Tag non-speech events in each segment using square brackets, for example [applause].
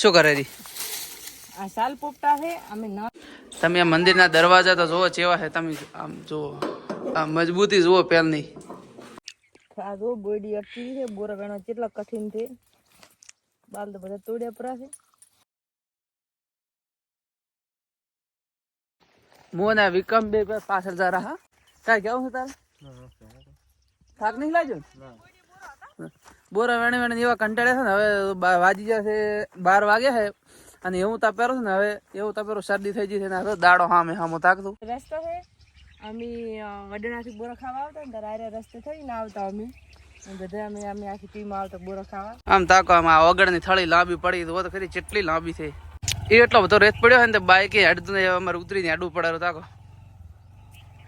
શું કરે રી? આ સાલ પોપટા છે અમે ના તમે આ મંદિરના દરવાજા તો જોવો ચેવા છે તમે આમ જુઓ. આ મજબૂતી જુઓ પહેલની. આ જો બોડી અટકી છે બોરા વેણો કેટલા કઠિન છે. બાલ તો બધા તોડ્યા પરા છે. મોના વિકમ બે પાછળ જા રહા કાંઈ કેવું છે તાર? થાક નહીં લાગ્યો? બોરા વેણે વેણે એવા કંટાળ્યા છે ને હવે બા- જશે બાર વાગ્યા છે અને એવું તપેરું છે ને હવે એવું તપેરું શરદી થઈ ગઈ છે ને હવે દાડો હામે હામો તાકતું રસ્તો છે. અમે વડનાથી બોરા ખાવા આવતા ને ત્યારે આરે રસ્તે થઈને આવતા અમે. આમ તાકો આમ આ વગરની થળી લાંબી પડી તો ખરી કેટલી લાંબી થઈ એ એટલો બધો રેત પડ્યો હોય ને બાઈક હેડતું અમારે ઉતરીને હેડવું પડે તાકો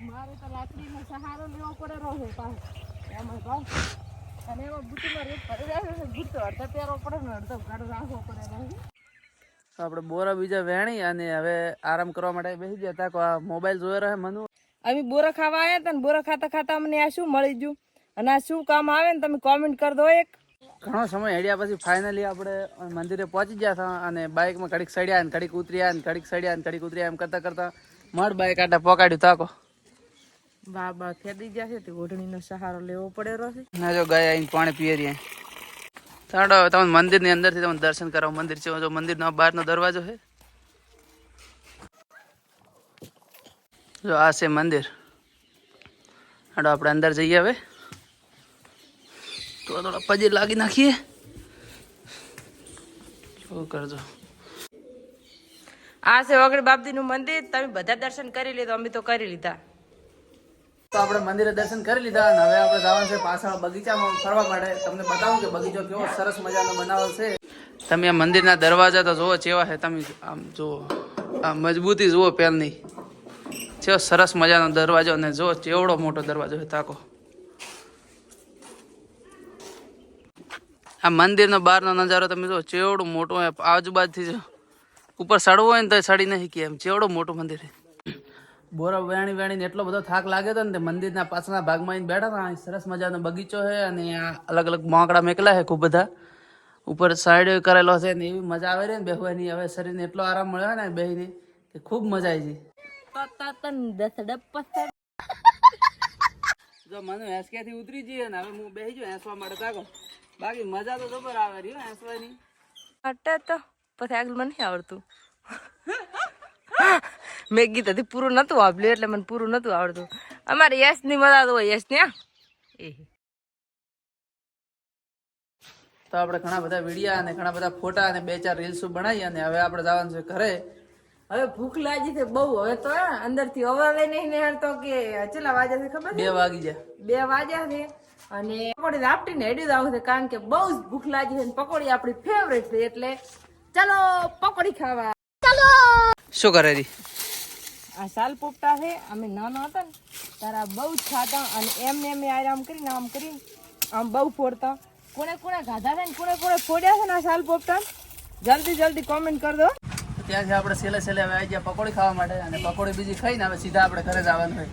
મારે તો લાકડીનો સહારો લેવો પડે રહ્યો પાછો. એમાં પાછો અને એમાં બુટીમાં રેત પડી જાય છે. બુટો અડધા પહેરવો પડે ને અડધો ગાડો રાખવો પડે આપણે બોરા બીજા વેણી અને હવે આરામ કરવા માટે બેસી ગયા. હતા આ મોબાઈલ જોઈ રહે મનુ. અમે બોરા ખાવા આવ્યા હતા ને બોરા ખાતા ખાતા અમને આ શું મળી ગયું? અને આ શું કામ આવે ને તમે કોમેન્ટ કરી દો એક. ઘણો સમય હેડ્યા પછી ફાઇનલી આપણે મંદિરે પહોંચી ગયા હતા અને બાઇકમાં ઘડીક સડ્યા ને ઘડીક ઉતર્યા ને ઘડીક સડ્યા ને ઘડીક ઉતર્યા એમ કરતા કરતા મળ બાઇક આટા પોકાડ્યું. તાકો બા બા ખેદી ગયા છે તે ઓઢણીનો સહારો લેવો પડે રહ્યો છે. ના જો ગયા અહીં પાણી પીએ રહ્યા હવે તમે મંદિરની અંદરથી તમે દર્શન કરાવો. મંદિર છે જો મંદિરનો બહારનો દરવાજો છે. જો આ છે મંદિર. હાડો આપણે અંદર જઈએ હવે. થોડા થોડા પજે લાગી નાખીએ. શું કરજો? આ છે વગડ બાપજીનું મંદિર. તમે બધા દર્શન કરી લીધો અમે તો કરી લીધા. તો આપણે મંદિરે દર્શન કરી લીધા અને હવે આપણે જવાનું છે પાછળ બગીચામાં ફરવા માટે. તમને બતાવું કે બગીચો કેવો સરસ મજાનો બનાવેલ છે. તમે આ મંદિરના દરવાજા તો જુઓ ચેવા છે. તમે આમ જુઓ. આ મજબૂતી જુઓ પહેલની. ચેવો સરસ મજાનો દરવાજો અને જુઓ ચેવડો મોટો દરવાજો છે તાકો. આ મંદિરનો બહારનો નજારો તમે જુઓ, ચેવડો મોટું આજુબાજુથી ઉપર સડવું હોય ને તો સડી નહીં કે એમ. ચેવડો મોટું મંદિર છે. બોરા વેણી વેણીને એટલો બધો થાક લાગ્યો હતો ને તે મંદિરના પાછળના ભાગમાં આવીને બેઠા હતા. સરસ મજાનો બગીચો છે અને આ અલગ અલગ મોકડા મેકલા છે ખૂબ બધા. ઉપર સાઈડ કરેલો છે ને એવી મજા આવે રહી ને બેહવાની. હવે શરીરને એટલો આરામ મળ્યો ને બેહીને કે ખૂબ મજા આવી છે [laughs] જો મને હેસક્યાથી ઉતરી જઈએ ને હવે હું બેસી જાઉં હેસવા માટે તાકો બાકી મજા તો ખબર આવે રહી હેસવાની. અટે તો. પછી આગળ મને આવડતું. [laughs] મેં ગીત હતી પૂરું નહોતું આપલ્યું એટલે મને પૂરું નહોતું આવડતું. અમારે યશની મજા તો હોય યશ એ. તો આપણે ઘણા બધા વિડીયા અને ઘણા બધા ફોટા અને બે ચાર રીલ્સો બનાવી અને હવે આપણે જવાનું છે ઘરે. હવે ભૂખ લાગી છે બહુ. હવે તો અંદરથી અવાજ નહીં નિહાળતો કે ચેલા વાગ્યા છે ખબર બે વાગી જાય બે વાગ્યા છે. અને પકોડી આપટીને એડી આવું છે કારણ કે બહુ જ ભૂખ લાગી છે અને પકોડી આપણી ફેવરેટ છે. એટલે ચાલો પકોડી ખાવા. શું કરે રી? આ સાલ પોપટા છે, અમે નાના હતા ને ત્યારે બહુ જ ખાતા અને એમને એમ આરામ કરીને આમ કરીને આમ બહુ ફોડતા. કોને કોને ખાધા છે ને કોને કોને ફોડ્યા છે ને આ સાલ પોપટા? જલ્દી જલ્દી કોમેન્ટ કરી દો. ત્યાંથી આપણે છેલ્લે છેલ્લે હવે આવી ગયા પકોડી ખાવા માટે અને પકોડી બીજી ખાઈને હવે સીધા આપણે ઘરે જવાનું હોય.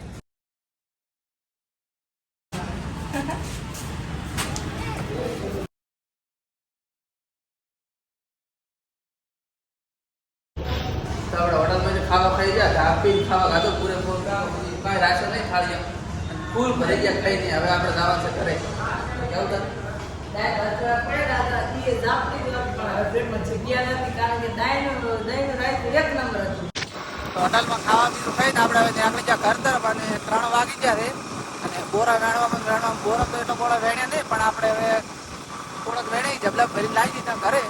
તો આપણે હોટલમાં ખાવા ખાઈ ગયા ચા પીને ખાવા ખાધો પૂરેપૂરો. કાંઈ રાશન નહીં ખાલી ફૂલ ભરી ગયા નહીં હવે આપણે જવા છે ઘરે. કેવું થાય તો હોટલમાં ખાવા પીવું ખાઈને આપણે હવે ગયા ઘર તરફ અને ત્રણ વાગી ગયા છે. અને બોરા વેણવામાં વેણવામાં બોરા તો એટલો બોરા વેણ્યા નહીં પણ આપણે હવે થોડોક વેણી જબલા ભરી લાવી દીધા ઘરે.